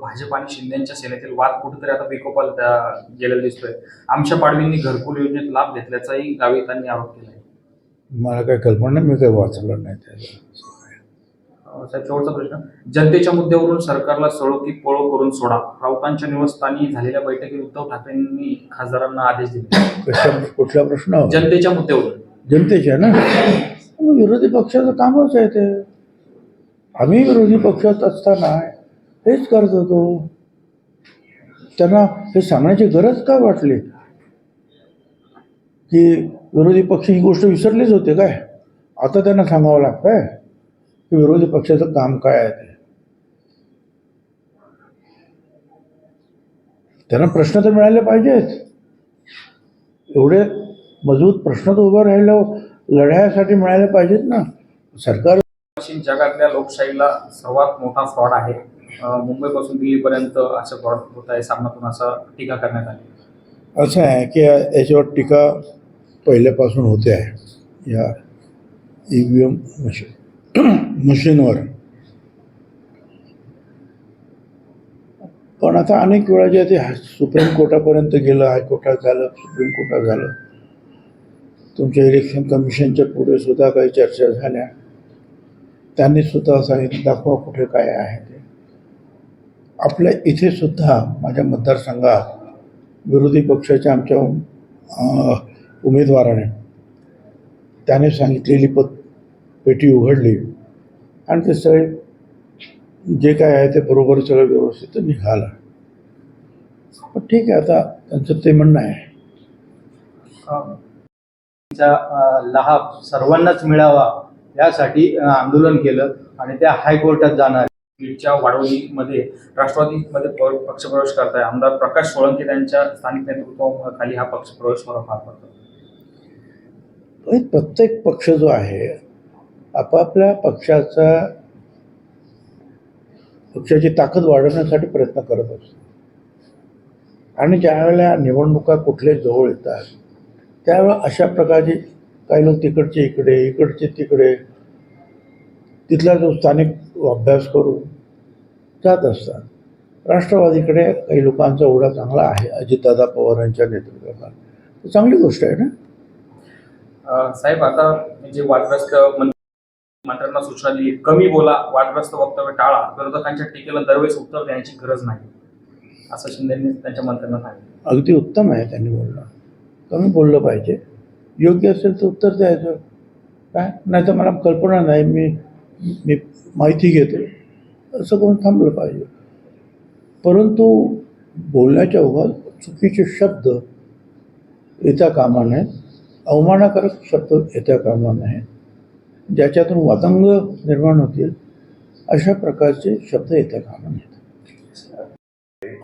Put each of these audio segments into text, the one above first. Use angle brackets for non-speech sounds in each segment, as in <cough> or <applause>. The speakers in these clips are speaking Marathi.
भाजप आणि शिंदेच्या सेनेतील वाद कुठेतरी आता विकोपाला त्या- गेलेला दिसतोय. आमच्या पाडवींनी घरकुल योजनेत लाभ घेतल्याचाही गावितांनी आरोप केला मला काही कल्पना नाही मी काही वाचलं नाही साहेब शेवटचा प्रश्न. जनतेच्या मुद्द्यावरून सरकारला सळो की पळो करून सोडा. राऊतांच्या निवासस्थानी झालेल्या बैठकीत उद्धव ठाकरेंनी खासदारांना आदेश दिले. कुठला प्रश्न? जनतेच्या मुद्द्यावरून. जनतेच्या ना? विरोधी पक्षाचं कामच आहे ते. आम्ही विरोधी पक्षात असताना हेच करत होतो. त्यांना हे सांगण्याची गरज का वाटली? की विरोधी पक्ष ही गोष्ट विसरलीच होते काय? आता त्यांना सांगावं लागतंय की विरोधी पक्षाचं काम काय आहे ते. त्यांना प्रश्न तर मिळाले पाहिजेत एवढे मजबूत प्रश्न तर उभं राहिलं लढायासाठी मिळाले पाहिजेत ना. सरकार जगातल्या लोकशाहीला सर्वात मोठा फ्रॉड आहे. मुंबईपासून दिल्लीपर्यंत असं फ्रॉड होत आहे सामनातून असा टीका करण्यात आली. असं आहे की याच्यावर टीका पहिल्यापासून होते आहे. या ई व्ही एम मशीन <clears throat> मशीनवर. पण आता अनेक वेळा जे ते सुप्रीम कोर्टापर्यंत गेलं हायकोर्टात झालं सुप्रीम कोर्टात झालं. तुमच्या इलेक्शन कमिशनच्या पुढे सुद्धा काही चर्चा झाल्या. त्यांनी सुद्धा सांगितलं दाखवा कुठे काय आहे ते. आपल्या इथे सुद्धा माझ्या मतदारसंघात विरोधी पक्षाच्या आमच्या उमेदवाराने त्याने सांगितलेली पत पेटी उघडली. आणि ते सगळे जे काय आहे ते बरोबर सगळं व्यवस्थित निघालं. पण ठीक आहे आता त्यांचं ते म्हणणं आहे. लाभ सर्वांनाच मिळावा यासाठी आंदोलन केलं आणि त्या हायकोर्टात जाणार. बीडच्या वाडवणीमध्ये राष्ट्रवादीमध्ये पक्षप्रवेश करताय. आमदार प्रकाश सोळंके त्यांच्या स्थानिक नेतृत्वाखाली हा पक्षप्रवेश मला पार पडतो प्रत्येक पक्ष जो आहे आपापल्या पक्षाचा पक्षाची ताकद वाढवण्यासाठी प्रयत्न करत असतो. आणि ज्यावेळेला निवडणुका कुठले जवळ येतात त्यावेळेला अशा प्रकारची काही लोक तिकडचे इकडे इकडचे तिकडे तिथला जो स्थानिक अभ्यास करून जात असतात. राष्ट्रवादीकडे काही लोकांचा ओढा चांगला आहे अजितदादा पवारांच्या नेतृत्वाखाली. चांगली गोष्ट आहे ना? साहेब आता जे वादग्रस्त मंत्री- मंत्र्यांना सूचना दिली कमी बोला वादग्रस्त वक्तव्य टाळा विरोधकांच्या टीकेला दरवेळेस उत्तर देण्याची गरज नाही. असं शिंदेनी त्यांच्या मंत्र्यांना सांगितलं. अगदी उत्तम आहे त्यांनी बोलणं कमी बोललं पाहिजे. योग्य असेल तर उत्तर द्यायचं. काय? नाही तर मला कल्पना नाही मी मी माहिती घेतो असं करून थांबलं पाहिजे. परंतु बोलण्याच्या ओघात चुकीचे शब्द येता कामा नये अवमानकारक शब्द येता कामा नये ज्याच्यातून वादंग निर्माण होतील अशा प्रकारचे शब्द येता कामा नयेत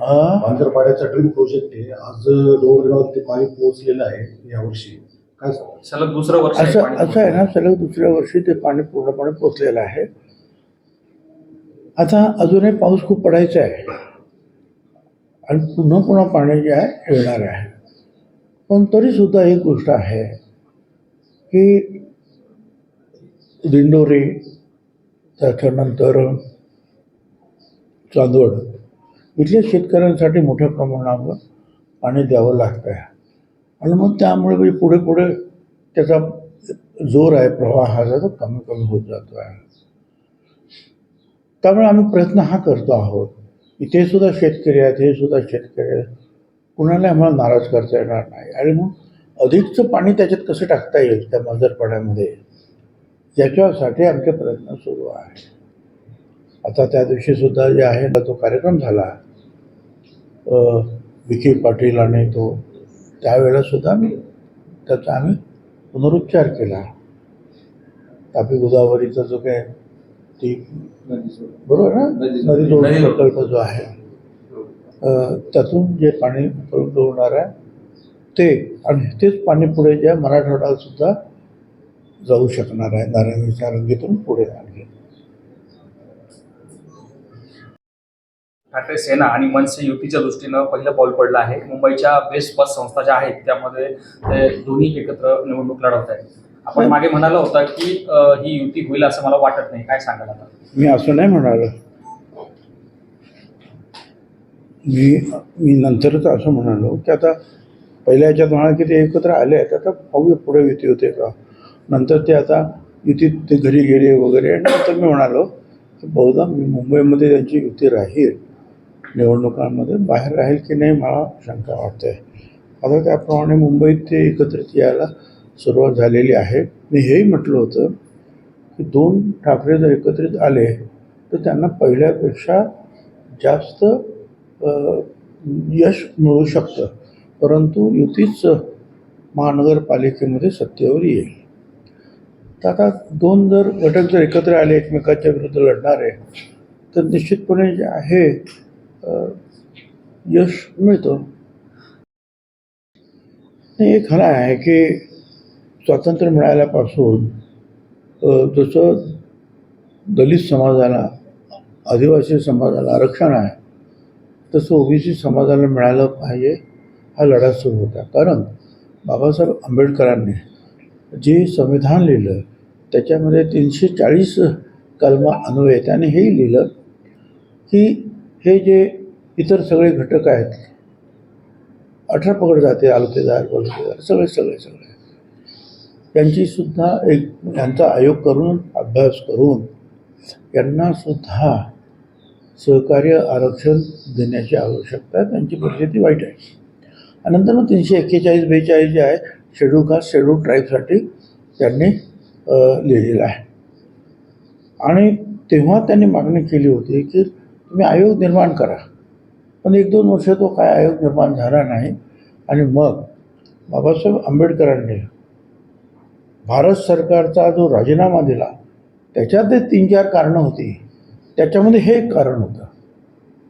हा? बांजरपाड्याचा ड्रीम प्रोजेक्ट आहे. आज डोंगरगावात ते पाणी पोहोचलेलं आहे यावर्षी. काय सलग दुसरं वर्ष आहे असं पाणी असं आहे ना सलग दुसऱ्या वर्षी ते पाणी पूर्णपणे पोचलेलं आहे. आता अजूनही पाऊस खूप पडायचा आहे. आणि पुन्हा पुन्हा पाणी जे आहे येणार आहे. पण तरीसुद्धा एक गोष्ट आहे की दिंडोरी त्याच्यानंतर चांदवड इथल्या शेतकऱ्यांसाठी मोठ्या प्रमाणावर पाणी द्यावं लागतं आहे आणि मग त्यामुळे म्हणजे पुढे पुढे त्याचा जोर आहे प्रवाहाचा तो कमी कमी होत जातो आहे त्यामुळे आम्ही प्रयत्न हा करतो आहोत. इथे सुद्धा शेतकरी आहेत हे सुद्धा शेतकरी आहेत. कुणाला आम्हाला नाराज करता येणार नाही. आणि मग अधिकचं पाणी त्याच्यात कसं टाकता येईल त्या मंजरपाड्यामध्ये? याच्यासाठी आमचे प्रयत्न सुरू आहे आता त्या दिवशी सुद्धा जे आहे ना तो कार्यक्रम झाला. विखे पाटील आणि तो त्यावेळेला सुद्धा मी त्याचा आम्ही पुनरुच्चार केला. तापी गोदावरीचा जो काय ती बरोबर ना? नदी जोड. प्रकल्प जो आहे त्यातून जे पाणी उपलब्ध होणार आहे ते आणि तेच पाणी पुढे जे आहे मराठवाड्यात सुद्धा जाऊ शकणार आहे नारायणीच्या रंगीतून पुढे आणखी. ठाकरे सेना आणि मनसे युतीच्या दृष्टीनं पहिलं पाऊल पडलं आहे. मुंबईच्या बेस्ट बस संस्था ज्या आहेत त्यामध्ये ते दोन्ही एकत्र निवडणूक लढवत आहेत आपण मागे म्हणाला होता की ही युती होईल असं मला वाटत नाही. काय सांगाल आता? मी असं नाही म्हणालो. मी मी नंतरच असं म्हणालो की आता पहिल्या ह्याच्यात म्हणाल की ते एकत्र आले आहेत. आता पाहूया पुढे युती होते का. नंतर ते आता युतीत ते घरी गेले वगैरे. आणि नंतर मी म्हणालो की बहुधा मी मुंबईमध्ये त्यांची युती राहील. निवडणुकांमध्ये बाहेर राहील की नाही मला शंका वाटते. आता त्याप्रमाणे मुंबईत ते एकत्रित यायला सुरुवात झालेली आहे. मी हेही म्हटलं होतं की दोन ठाकरे जर एकत्रित आले तर त्यांना पहिल्यापेक्षा जास्त यश मिळू शकतं. परंतु युतीच महानगरपालिकेमध्ये सत्तेवर येईल. तर आता दोन जर घटक जर एकत्र आले एकमेकाच्या विरुद्ध लढणारे तर निश्चितपणे जे आहे यश मिळतं. हे खरं आहे की स्वातंत्र्य मिळाल्यापासून जसं दलित समाजाला आदिवासी समाजाला आरक्षण आहे तसं ओबीसी समाजाला मिळालं पाहिजे हा लढा सुरू होता. कारण बाबासाहेब आंबेडकरांनी जे संविधान लिहिलं त्याच्यामध्ये तीनशे चाळीस कलमा अन्वये त्याने हेही लिहिलं की हे जे इतर सगळे घटक आहेत अठरा पकड जाते आलतेदार बलुतेदार सगळे सगळे सगळे त्यांचीसुद्धा एक यांचा आयोग करून अभ्यास करून यांनासुद्धा सहकार्य आरक्षण देण्याची आवश्यकता आहे. त्यांची परिस्थिती वाईट आहे. आणि नंतर मग तीनशे एक्केचाळीस बेचाळीस जे आहे शेड्यूल कास्ट शेड्यूल ट्राईबसाठी त्यांनी लिहिलेलं आहे. आणि तेव्हा त्यांनी मागणी केली होती की तुम्ही आयोग निर्माण करा. पण एक दोन वर्ष तो काय आयोग निर्माण झाला नाही. आणि मग बाबासाहेब आंबेडकरांनी भारत सरकारचा जो राजीनामा दिला त्याच्यात ते तीन चार कारणं होती. त्याच्यामध्ये हे एक कारण होतं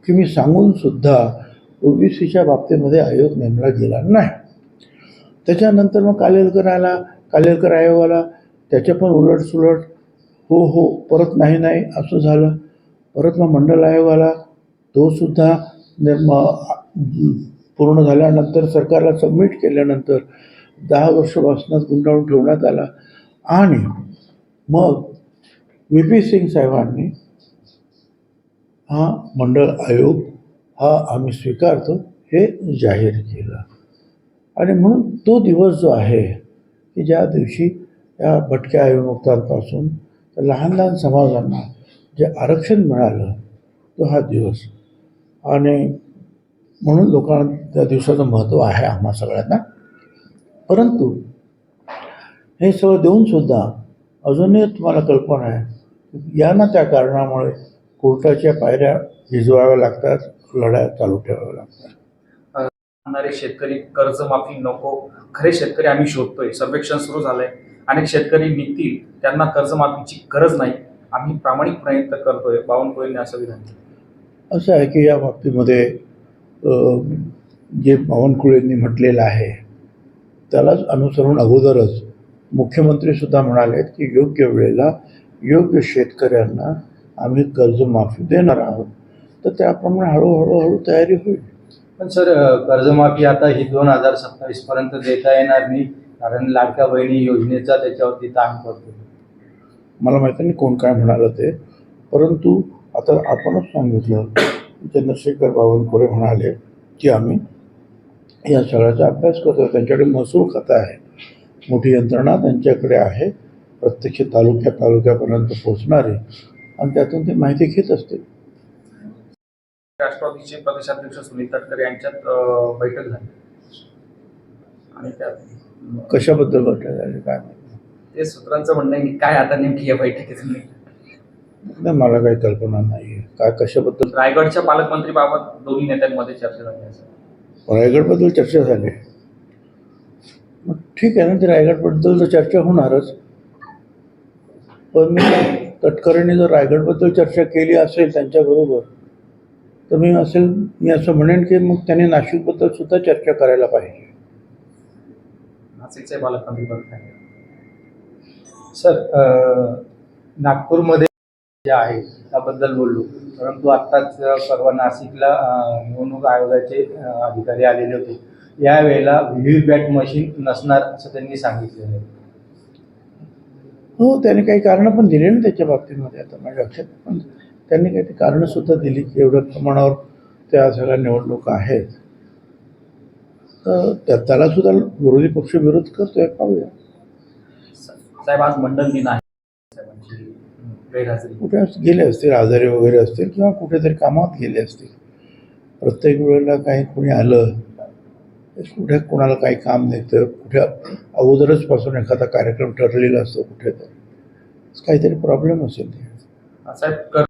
की मी सांगूनसुद्धा ओबीसीच्या बाबतीमध्ये आयोग नेमला गेला नाही. त्याच्यानंतर मग कालेलकर आला कालेलकर आयोग आला त्याच्या पण उलटसुलट हो हो परत नाही नाही असं झालं. परत मग मंडल आयोग आला तोसुद्धा निर्म पूर्ण झाल्यानंतर सरकारला सबमिट केल्यानंतर दहा वर्षापासूनच गुंडाळून ठेवण्यात आला. आणि मग व्ही पी सिंग साहेबांनी हा मंडळ आयोग हा आम्ही स्वीकारतो हे जाहीर केलं. आणि म्हणून तो दिवस जो आहे की ज्या दिवशी या भटक्या अविमुक्तांपासून तर लहान लहान समाजांना जे आरक्षण मिळालं तो हा दिवस. आणि म्हणून लोकांना त्या दिवसाचं महत्त्व आहे आम्हा सगळ्यांना. परंतु हे सगळं देऊनसुद्धा अजूनही तुम्हाला कल्पना आहे. या ना त्या कारणामुळे कोर्टाच्या पायऱ्या भिजवाव्या लागतात लढाया चालू ठेवाव्या लागतात. म्हणणारे शेतकरी कर्जमाफी नको खरे शेतकरी आम्ही शोधतोय सर्वेक्षण सुरू झालंय. अनेक शेतकरी निघतील त्यांना कर्जमाफीची गरज नाही. आम्ही प्रामाणिक प्रयत्न करतोय बावनकुळेंनी असं विधान. असं आहे की या बाबतीमध्ये जे बावनकुळेंनी म्हटलेलं आहे त्यालाच अनुसरून अगोदरच मुख्यमंत्रीसुद्धा म्हणालेत की योग्य वेळेला योग्य शेतकऱ्यांना आम्ही कर्जमाफी देणार आहोत. तर त्याप्रमाणे हळूहळू हळू तयारी होईल. पण सर कर्जमाफी आता ही दोन हजार सत्तावीस पर्यंत देता येणार नाही कारण लाडक्या बहिणी योजनेचा त्याच्यावरती ताण पडतो मला माहिती नाही कोण काय म्हणालं ते परंतु आता आपणच सांगितलं चंद्रशेखर बावनकुळे म्हणाले की आम्ही या सगळ्याचा अभ्यास करतो. त्यांच्याकडे महसूल खातं आहे. मोठी यंत्रणा त्यांच्याकडे आहे. प्रत्यक्ष तालुक्या तालुक्यापर्यंत पोचणारे आणि त्यातून ते माहिती घेत असते. राष्ट्रवादीचे प्रदेशाध्यक्ष सुनील तटकरे यांच्यात बैठक झाली. आणि त्यात कशाबद्दल वाटलं झाले? काय ते सूत्रांचं म्हणणं आहे की काय आता नेमकी या बैठकीतून निघतं? नाही मला काही कल्पना नाही काय कशाबद्दल? रायगडच्या पालकमंत्रीबाबत दोन्ही नेत्यांमध्ये चर्चा झाली असं रायगडबद्दल चर्चा झाली. मग ठीक आहे ना ते रायगडबद्दल तर चर्चा होणारच. पण मी तटकरेंनी जर रायगडबद्दल चर्चा केली असेल त्यांच्याबरोबर तर मी असेल मी असं म्हणेन की मग त्यांनी नाशिकबद्दल सुद्धा चर्चा करायला पाहिजे. नाशिकचे पालकमंत्रीपद सर नागपूरमध्ये जे आहे त्याबद्दल बोललो. परंतु आत्ताच परवा नाशिकला निवडणूक आयोगाचे अधिकारी आलेले होते. यावेळेला व्ही पॅट मशीन नसणार असं त्यांनी सांगितलेलं आहे. हो त्याने काही कारणं पण दिली ना त्याच्या बाबतीमध्ये आता माझ्या लक्षात पण त्यांनी काही कारणं सुद्धा दिली की एवढ्या प्रमाणावर त्या सगळ्या निवडणुका आहेत. तर त्या त्याला सुद्धा विरोधी पक्ष विरोध करतोय पाहूया. साहेब आज मंडल दिन आहे कुठे गेले असतील आजारी वगैरे असतील किंवा कुठेतरी कामात गेले असतील. प्रत्येक वेळेला काही कोणी आलं कुठे कोणाला काही काम निघतं कुठे अगोदरच पासून एखादा कार्यक्रम ठरलेला असतो कुठेतरी. काहीतरी प्रॉब्लेम असेल साहेब